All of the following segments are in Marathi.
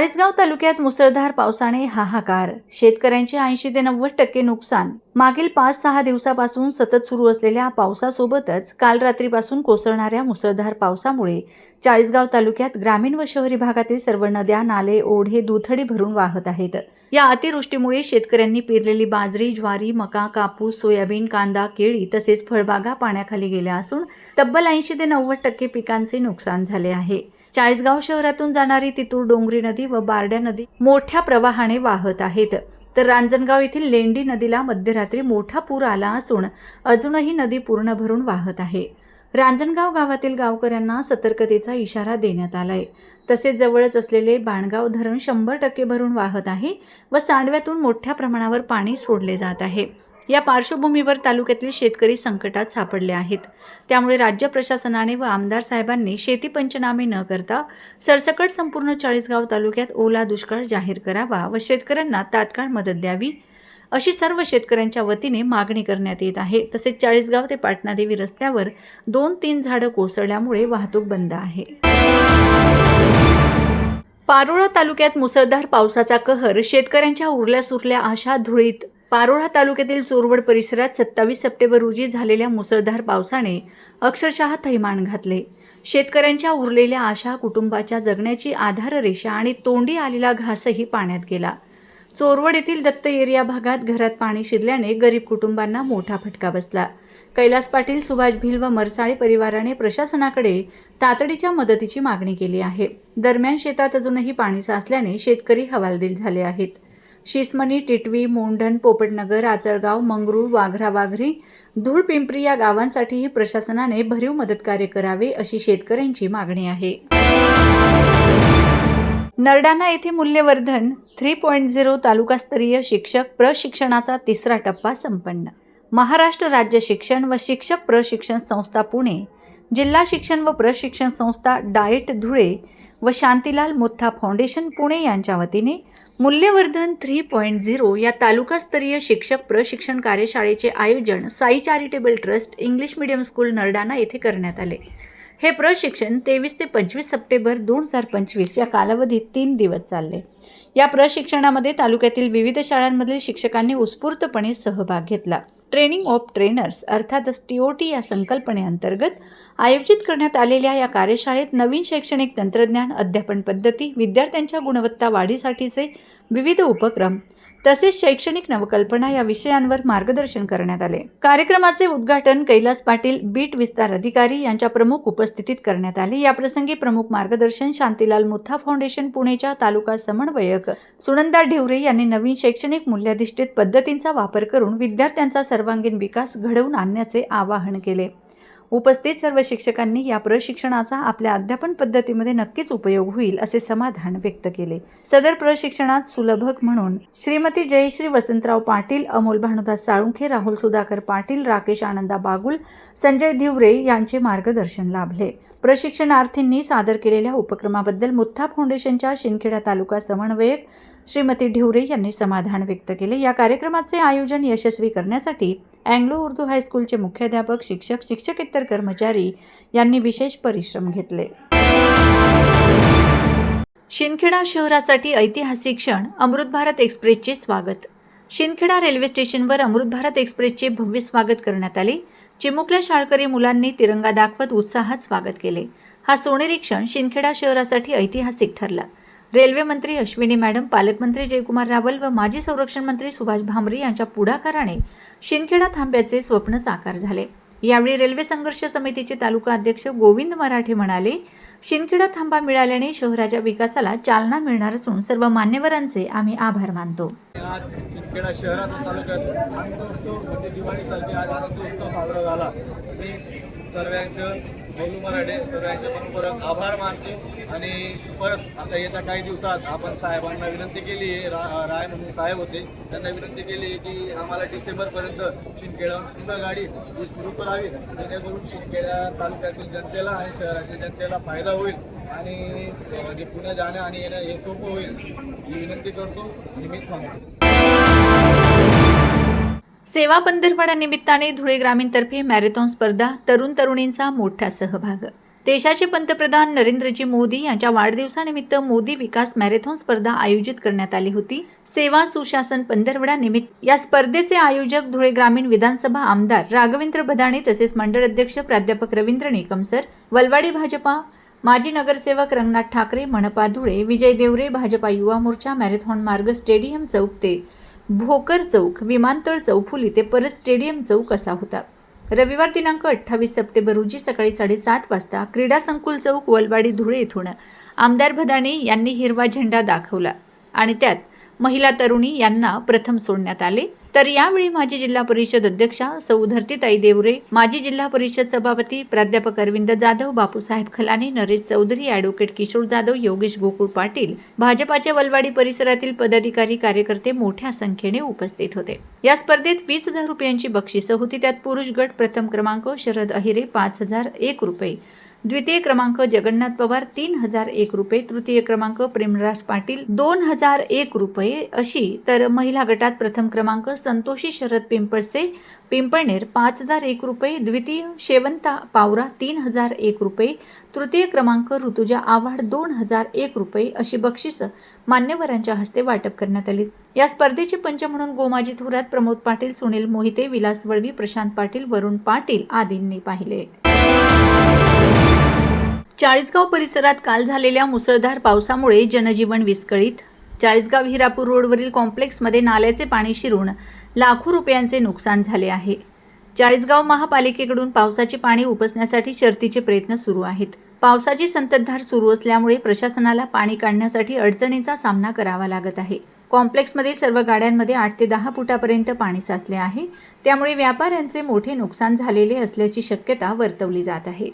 चाळीसगाव तालुक्यात मुसळधार पावसाने हाहाकार. शेतकऱ्यांचे ऐंशी ते नव्वद टक्के नुकसान. मागील पाच सहा दिवसापासून सतत सुरू असलेल्या पावसासोबतच काल रात्रीपासून कोसळणाऱ्या मुसळधार पावसामुळे चाळीसगाव तालुक्यात ग्रामीण व शहरी भागातील सर्व नद्या नाले ओढे दुथडी भरून वाहत आहेत. या अतिवृष्टीमुळे शेतकऱ्यांनी पेरलेली बाजरी ज्वारी मका कापूस सोयाबीन कांदा केळी तसेच फळबागा पाण्याखाली गेल्या असून तब्बल ऐंशी ते नव्वद टक्के पिकांचे नुकसान झाले आहे. चाळीसगाव शहरातून जाणारी तितूर डोंगरी नदी व बारड्या नदी मोठ्या प्रवाहाने वाहत आहेत. तर रांजणगाव येथील लेंडी नदीला मध्यरात्री मोठा पूर आला असून अजूनही नदी पूर्ण भरून वाहत आहे. रांजणगाव गावातील गावकऱ्यांना सतर्कतेचा इशारा देण्यात आलाय. तसेच जवळच असलेले बाणगाव धरण शंभर टक्के भरून वाहत आहे व सांडव्यातून मोठ्या प्रमाणावर पाणी सोडले जात आहे. या पार्श्वभूमीवर तालुक्यातील शेतकरी संकटात सापडले आहेत. त्यामुळे राज्य प्रशासनाने व आमदार साहेबांनी शेती पंचनामे न करता सरसकट संपूर्ण चाळीसगाव तालुक्यात ओला दुष्काळ जाहीर करावा व शेतकऱ्यांना तात्काळ मदत द्यावी अशी सर्व शेतकऱ्यांच्या वतीने मागणी करण्यात येत आहे. तसेच चाळीसगाव ते पाटणादेवी रस्त्यावर दोन तीन झाडं कोसळल्यामुळे वाहतूक बंद आहे. पारोळा तालुक्यात मुसळधार पावसाचा कहर शेतकऱ्यांच्या उरल्या सुरल्या आशा धुळीत पारोळा तालुक्यातील चोरवड परिसरात सत्तावीस सप्टेंबर रोजी झालेल्या मुसळधार पावसाने अक्षरशः थैमान घातले. शेतकऱ्यांच्या उरलेल्या आशा कुटुंबाच्या जगण्याची आधाररेषा आणि तोंडी आलेला घासही पाण्यात गेला. चोरवड येथील दत्त एरिया भागात घरात पाणी शिरल्याने गरीब कुटुंबांना मोठा फटका बसला. कैलास पाटील सुभाष भिल व मरसाळे परिवाराने प्रशासनाकडे तातडीच्या मदतीची मागणी केली आहे. दरम्यान शेतात अजूनही पाणी साचल्याने शेतकरी हवालदिल झाले आहेत. शिसमणी टिटवी मोंढन पोपटनगर आचळगाव मंगरूळ वाघरा वाघरी धूळ पिंपरी या गावांसाठीही प्रशासनाने भरीव मदतकार्य करावे अशी शेतकऱ्यांची मागणी आहे. नरडाणा येथे मूल्यवर्धन थ्री पॉईंट झिरो तालुकास्तरीय शिक्षक प्रशिक्षणाचा तिसरा टप्पा संपन्न. महाराष्ट्र राज्य शिक्षण व शिक्षक प्रशिक्षण संस्था पुणे जिल्हा शिक्षण व प्रशिक्षण संस्था डाएट धुळे व शांतीलाल मुत्था फाउंडेशन पुणे यांच्या वतीने मूल्यवर्धन थ्री पॉईंट झिरो या तालुकास्तरीय शिक्षक प्रशिक्षण कार्यशाळेचे आयोजन Sai charitable trust English medium school Nardana येथे करण्यात आले. हे प्रशिक्षण तेवीस ते पंचवीस सप्टेंबर दोन हजार पंचवीस या कालावधीत तीन दिवस चालले. या प्रशिक्षणामध्ये तालुक्यातील विविध शाळांमधील शिक्षकांनी उत्स्फूर्तपणे सहभाग घेतला. ट्रेनिंग ऑफ ट्रेनर्स अर्थातच टी ओ टी या संकल्पनेअंतर्गत आयोजित करण्यात आलेल्या या कार्यशाळेत नवीन शैक्षणिक तंत्रज्ञान अध्यापन पद्धती विद्यार्थ्यांच्या गुणवत्ता वाढीसाठीचे विविध उपक्रम तसेच शैक्षणिक नवकल्पना या विषयांवर मार्गदर्शन करण्यात आले. कार्यक्रमाचे उद्घाटन कैलास पाटील बीट विस्तार अधिकारी यांच्या प्रमुख उपस्थितीत करण्यात आले. या प्रसंगी प्रमुख मार्गदर्शन शांतीलाल मुथा फाउंडेशन पुणेच्या तालुका समन्वयक सुनंदा ढिवरे यांनी नवीन शैक्षणिक मूल्याधिष्ठित पद्धतींचा वापर करून विद्यार्थ्यांचा सर्वांगीण विकास घडवून आणण्याचे आवाहन केले. उपस्थित सर्व शिक्षकांनी या प्रशिक्षणाचा आपल्या अध्यापन पद्धतीमध्ये नक्कीच उपयोग होईल असे समाधान व्यक्त केले. सदर प्रशिक्षणात सुलभक म्हणून श्रीमती जयश्री वसंतराव पाटील अमोल भानुदास साळुंखे राहुल सुधाकर पाटील राकेश आनंदा बागुल संजय धिवरे यांचे मार्गदर्शन लाभले. प्रशिक्षणार्थींनी सादर केलेल्या उपक्रमाबद्दल मुत्था फाउंडेशनच्या शिंदखेडा तालुका समन्वयक श्रीमती ढिवरे यांनी समाधान व्यक्त केले. या कार्यक्रमाचे आयोजन यशस्वी करण्यासाठी अँग्लो उर्दू हायस्कूलचे मुख्याध्यापक शिक्षक शिक्षकेतर कर्मचारी यांनी विशेष परिश्रम घेतले. शिंदखेडा शहरासाठी ऐतिहासिक क्षण अमृत भारत एक्सप्रेसचे स्वागत. शिंदखेडा रेल्वे स्टेशनवर अमृत भारत एक्सप्रेसचे भव्य स्वागत करण्यात आले. चिमुकल्या शाळकरी मुलांनी तिरंगा दाखवत उत्साहात स्वागत केले. हा सोनेरी क्षण शिंदखेडा शहरासाठी ऐतिहासिक ठरला. रेल्वे मंत्री अश्विनी मॅडम पालकमंत्री जयकुमार रावल व माजी संरक्षण मंत्री सुभाष भामरे यांच्या पुढाकाराने शिंदखेडा थांब्याचे स्वप्न साकार झाले. यावेळी रेल्वे संघर्ष समितीचे तालुका अध्यक्ष गोविंद मराठे म्हणाले शिंदखेडा थांबा मिळाल्याने शहराच्या विकासाला चालना मिळणार असून सर्व मान्यवरांचे आम्ही आभार मानतो. आज शहरात तालुक्यात म्हणजे दिवाळी आज साजरा झाला. सर्वांचं बोलू मराठे पण परत आभार मानतो. आणि परत आता येत्या काही दिवसात आपण साहेबांना विनंती केली आहे रा राय म्हणून साहेब होते त्यांना विनंती केली की आम्हाला डिसेंबरपर्यंत शिंदखेडा पूर्ण गाडी ही सुरू करावी. जेणेकरून शिंदखेडा तालुक्यातील जनतेला आणि शहरातील जनतेला फायदा होईल आणि पुण्या जे पुणे जाणं आणि येणं हे सोपं होईल. ही विनंती करतो आणि मी थांबतो. सेवा पंधरवड्यानिमित्ताने धुळे ग्रामीणतर्फे मॅरेथॉन स्पर्धा तरुण तरुणींचा मोठा सहभाग. देशाचे पंतप्रधान नरेंद्रजी मोदी यांच्या वाढदिवसानिमित्त मोदी विकास मॅरेथॉन स्पर्धा आयोजित करण्यात आली होती. सेवा सुशासन पंधरवडा निमित्त या स्पर्धेचे आयोजक धुळे ग्रामीण विधानसभा आमदार राघवेंद्र बदाणे तसेच मंडळ अध्यक्ष प्राध्यापक रवींद्र निकमसर वलवाडी भाजपा माजी नगरसेवक रंगनाथ ठाकरे मनपा धुळे विजय देवरे भाजपा युवा मोर्चा मॅरेथॉन मार्ग स्टेडियम चौक ते भोकर चौक विमानतळ चौफुली ते परत स्टेडियम चौक असा होता. रविवार दिनांक अठ्ठावीस सप्टेंबर रोजी सकाळी साडेसात वाजता क्रीडा संकुल चौक वलवाडी धुळे येथून आमदार भदाणे यांनी हिरवा झेंडा दाखवला आणि त्यात महिला तरुणी यांना प्रथम सोडण्यात आले. तर यावेळी माजी जिल्हा परिषद अध्यक्षा सौ धरतीताई देवरे माजी जिल्हा परिषद सभापती प्राध्यापक अरविंद जाधव बापूसाहेब खलाने नरेश चौधरी ॲडव्होकेट किशोर जाधव योगेश गोकुळ पाटील भाजपाच्या वलवाडी परिसरातील पदाधिकारी कार्यकर्ते मोठ्या संख्येने उपस्थित होते. या स्पर्धेत वीस हजार रुपयांची बक्षिसं होती. त्यात पुरुष गट प्रथम क्रमांक शरद अहिरे पाच हजार एक रुपये द्वितीय क्रमांक जगन्नाथ पवार तीन हजार एक रुपये. तृतीय क्रमांक प्रेमराज पाटील दोन हजार एक रुपये. अशी तर महिला गटात प्रथम क्रमांक संतोषी शरद पिंपळसे पिंपळनेर पाच हजार एक रुपये. द्वितीय शेवंता पावरा तीन हजार एक रुपये. तृतीय क्रमांक ऋतुजा आव्हाड दोन हजार एक रुपये. अशी बक्षिसं मान्यवरांच्या हस्ते वाटप करण्यात आली. या स्पर्धेचे पंच म्हणून गोमाजी थोरात प्रमोद पाटील सुनील मोहिते विलास वळवी प्रशांत पाटील वरुण पाटील आदींनी पाहिले. चाळीसगाव परिसरात काल झालेल्या मुसळधार पावसामुळे जनजीवन विस्कळीत. चाळीसगाव हिरापूर रोडवरील कॉम्प्लेक्समध्ये नाल्याचे पाणी शिरून लाखो रुपयांचे नुकसान झाले आहे. चाळीसगाव महापालिकेकडून पावसाचे पाणी उपसण्यासाठी शर्तीचे प्रयत्न सुरू आहेत. पावसाची संततधार सुरू असल्यामुळे प्रशासनाला पाणी काढण्यासाठी अडचणीचा सामना करावा लागत आहे. कॉम्प्लेक्समध्ये सर्व गाड्यांमध्ये आठ ते दहा फुटापर्यंत पाणी साचले आहे. त्यामुळे व्यापाऱ्यांचे मोठे नुकसान झालेले असल्याची शक्यता वर्तवली जात आहे.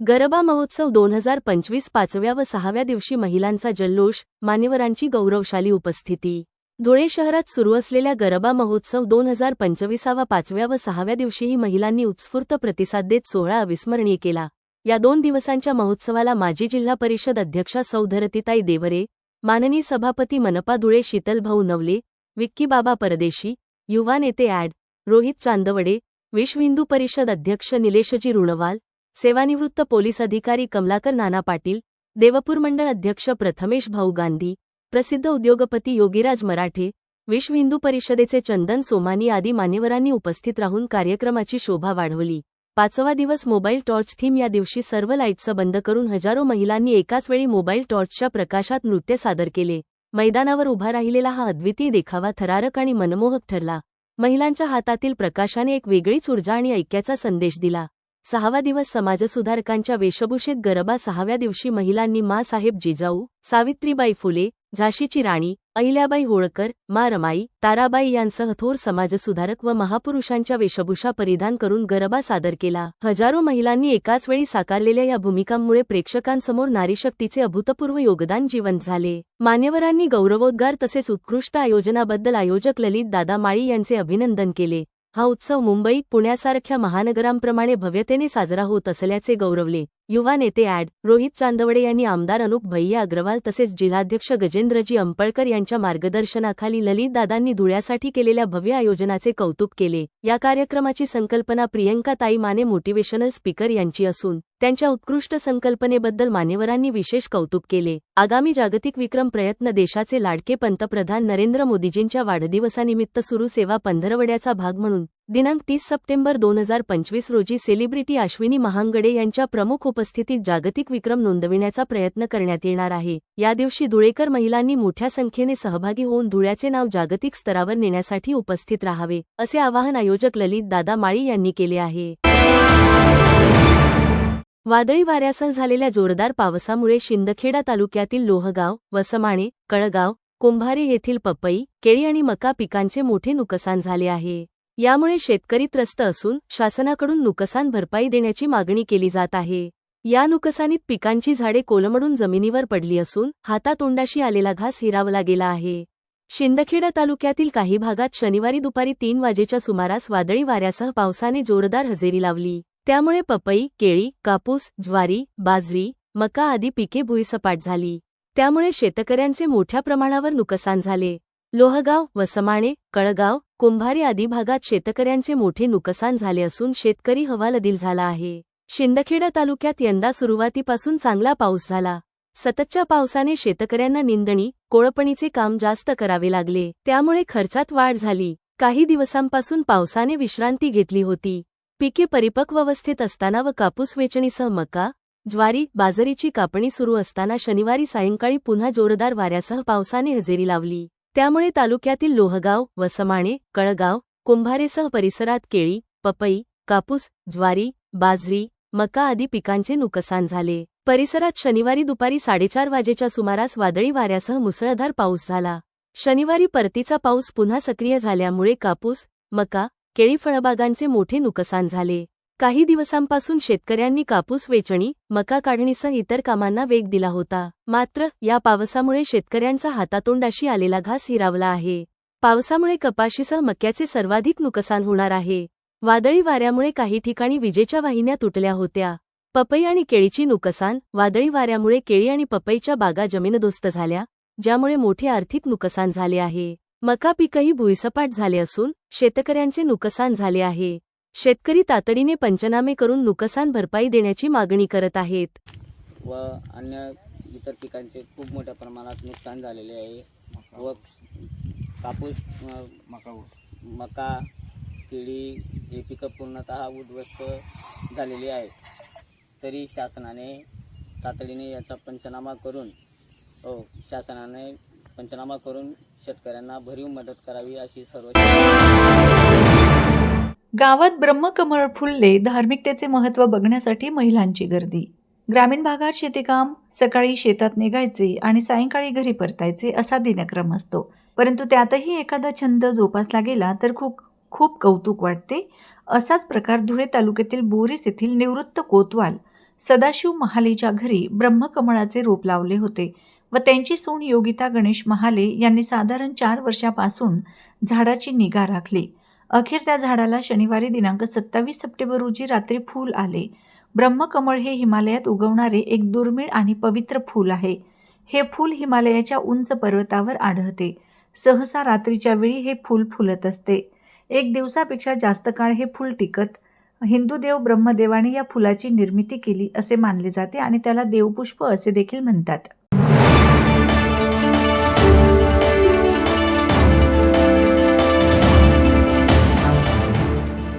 गरबा महोत्सव दोन हजार पंचवीस पाचव्या व सहाव्या दिवशी महिलांचा जल्लोष मान्यवरांची गौरवशाली उपस्थिती. धुळे शहरात सुरू असलेल्या गरबा महोत्सव दोन हजार पंचवीसावा पाचव्या व सहाव्या दिवशीही महिलांनी उत्स्फूर्त प्रतिसाद देत सोहळा अविस्मरणीय केला. या दोन दिवसांच्या महोत्सवाला माजी जिल्हा परिषद अध्यक्षा सौधरतीताई देवरे माननी सभापती मनपा धुळे शीतलभाऊ नवले विक्कीबाबा परदेशी युवा नेते ॲड रोहित चांदवडे विश्व हिंदू परिषद अध्यक्ष निलेशजी रुणवाल सेवानिवृत्त पोलीस अधिकारी कमलाकर नाना पाटील देवपूर मंडळ अध्यक्ष प्रथमेश भाऊ गांधी प्रसिद्ध उद्योगपती योगीराज मराठे विश्व हिंदू परिषदेचे चंदन सोमानी आदी मान्यवरांनी उपस्थित राहून कार्यक्रमाची शोभा वाढवली. पाचवा दिवस मोबाईल टॉर्च थीम या दिवशी सर्व लाईट्स बंद करून हजारो महिलांनी एकाच वेळी मोबाईल टॉर्चच्या प्रकाशात नृत्य सादर केले. मैदानावर उभा राहिलेला हा अद्वितीय देखावा थरारक आणि मनमोहक ठरला. महिलांच्या हातातील प्रकाशाने एक वेगळीच ऊर्जा आणि ऐक्याचा संदेश दिला. सहावा दिवस समाजसुधारकांच्या वेशभूषेत गरबा सहाव्या दिवशी महिलांनी मासाहेब जिजाऊ सावित्रीबाई फुले झाशीची राणी अहिल्याबाई होळकर मा रमाई ताराबाई यांसह थोर समाजसुधारक व महापुरुषांच्या वेशभूषा परिधान करून गरबा सादर केला. हजारो महिलांनी एकाच वेळी साकारलेल्या या भूमिकांमुळे प्रेक्षकांसमोर नारीशक्तीचे अभूतपूर्व योगदान जिवंत झाले. मान्यवरांनी गौरवोद्गार तसेच उत्कृष्ट आयोजनाबद्दल आयोजक ललित दादा माळी यांचे अभिनंदन केले. हा उत्सव मुंबई पुण्यासारख्या महानगरांप्रमाणे भव्यतेने साजरा होत असल्याचे गौरवले. युवा नेते ॲड. रोहित चांदवडे यांनी आमदार अनुप भैया अग्रवाल तसेच जिल्हाध्यक्ष गजेंद्रजी अंपळकर यांच्या मार्गदर्शनाखाली ललित दादांनी धुळ्यासाठी केलेल्या भव्य आयोजनाचे कौतुक केले. या कार्यक्रमाची संकल्पना प्रियंका ताई माने मोटिवेशनल स्पीकर यांची असून त्यांच्या उत्कृष्ट संकल्पनेबद्दल मान्यवरांनी विशेष कौतुक केले. आगामी जागतिक विक्रम प्रयत्न देशाचे लाडके पंतप्रधान नरेंद्र मोदीजींच्या वाढदिवसानिमित्त सुरू सेवा पंधरवड्याचा भाग म्हणून दिनांक तीस सप्टेंबर दोन हजार पंचवीस रोजी सेलिब्रिटी अश्विनी महांगडे यांच्या प्रमुख उपस्थितीत जागतिक विक्रम नोंदविण्याचा प्रयत्न करण्यात येणार आहे. या दिवशी धुळेकर महिलांनी मोठ्या संख्येने सहभागी होऊन धुळ्याचे नाव जागतिक स्तरावर नेण्यासाठी उपस्थित राहावे असे आवाहन आयोजक ललित दादा माळी यांनी केले आहे. वादळी वाऱ्यासह झालेल्या जोरदार पावसामुळे शिंदखेडा तालुक्यातील लोहगाव वसमाणे कळगाव कुंभारे येथील पपई केळी आणि मका पिकांचे मोठे नुकसान झाले आहे. यामुळे शेतकरी त्रस्त असून शासनाकडून नुकसान भरपाई देण्याची मागणी केली जात आहे. या नुकसानीत पिकांची झाडे कोलमडून जमिनीवर पडली असून हातातोंडाशी आलेला घास हिरावला गेला आहे. शिंदखेडा तालुक्यातील काही भागात शनिवारी दुपारी तीन वाजेच्या सुमारास वादळी वाऱ्यासह पावसाने जोरदार हजेरी लावली. त्यामुळे पपई केळी कापूस ज्वारी बाजरी मका आदी पिके भुईसपाट झाली. त्यामुळे शेतकऱ्यांचे मोठ्या प्रमाणावर नुकसान झाले. लोहगाव वसमाणे कळगाव कुंभारी आदी भागात शेतकऱ्यांचे मोठे नुकसान झाले असून शेतकरी हवालदिल झाला आहे. शिंदखेडा तालुक्यात यंदा सुरुवातीपासून चांगला पाऊस झाला. सततच्या पावसाने शेतकऱ्यांना निंदणी कोळपणीचे काम जास्त करावे लागले. त्यामुळे खर्चात वाढ झाली. काही दिवसांपासून पावसाने विश्रांती घेतली होती. पिके परिपक्वावस्थेत असताना व कापूस वेचणीसह मका ज्वारी बाजरीची कापणी सुरू असताना शनिवारी सायंकाळी पुन्हा जोरदार वाऱ्यासह पावसाने हजेरी लावली. त्यामुळे तालुक्यातील लोहगाव वसमाणे कळगाव कुंभारेसह परिसरात केळी पपई कापूस ज्वारी बाजरी मका आदी पिकांचे नुकसान झाले. परिसरात शनिवारी दुपारी साडेचार वाजेच्या सुमारास वादळी वाऱ्यासह मुसळधार पाऊस झाला. शनिवारी परतीचा पाऊस पुन्हा सक्रिय झाल्यामुळे कापूस मका केळी फळबागांचे मोठे नुकसान झाले. काही दिवसांपासून शेतकऱ्यांनी कापूस वेचणी मका काढणीसह इतर कामांना वेग दिला होता. मात्र या पावसामुळे शेतकऱ्यांचा हातातोंडाशी आलेला घास हिरावला आहे. पावसामुळे कपाशीसह मक्याचे सर्वाधिक नुकसान होणार आहे. वादळी वाऱ्यामुळे काही ठिकाणी विजेच्या वाहिन्या तुटल्या होत्या. पपई आणि केळीची नुकसान वादळी वाऱ्यामुळे केळी आणि पपईच्या बागा जमीनदोस्त झाल्या ज्यामुळे मोठे आर्थिक नुकसान झाले आहे. मका पीकही भुईसपाट झाले असून शेतकऱ्यांचे नुकसान झाले आहे. शेतकरी तातडीने पंचनामे करून नुकसान भरपाई देण्याची मागणी करत आहेत. व अन्य इतर पिकांचे खूप मोठ्या प्रमाणात नुकसान झालेले आहे. व कापूस अ, मका केळी हे पिकं पूर्णतः उद्ध्वस्त झालेली आहेत. तरी शासनाने तातडीने याचा पंचनामा करून हो शासनाने पंचनामा करून शेतकऱ्यांना भरीव मदत करावी अशी सर्व गावात ब्रह्मकमळ फुलले धार्मिकतेचे महत्त्व बघण्यासाठी महिलांची गर्दी. ग्रामीण भागात शेतीकाम सकाळी शेतात निघायचे आणि सायंकाळी घरी परतायचे असा दिनक्रम असतो. परंतु त्यातही एखादा छंद जोपासला गेला तर खूप खूप कौतुक वाटते. असाच प्रकार धुळे तालुक्यातील बोरीस येथील निवृत्त कोतवाल सदाशिव महालेच्या घरी ब्रह्मकमळाचे रोप लावले होते. व त्यांची सून योगिता गणेश महाले यांनी साधारण चार वर्षापासून झाडाची निगा राखली. अखेर त्या झाडाला शनिवारी दिनांक सत्तावीस सप्टेंबर रोजी रात्री फूल आले. ब्रह्मकमळ हे हिमालयात उगवणारे एक दुर्मिळ आणि पवित्र फूल आहे. हे फूल हिमालयाच्या उंच पर्वतावर आढळते. सहसा रात्रीच्या वेळी हे फूल फुलत असते. एक दिवसापेक्षा जास्त काळ हे फूल टिकत हिंदू देव ब्रह्मदेवाने या फुलाची निर्मिती केली असे मानले जाते आणि त्याला देवपुष्प असे देखील म्हणतात.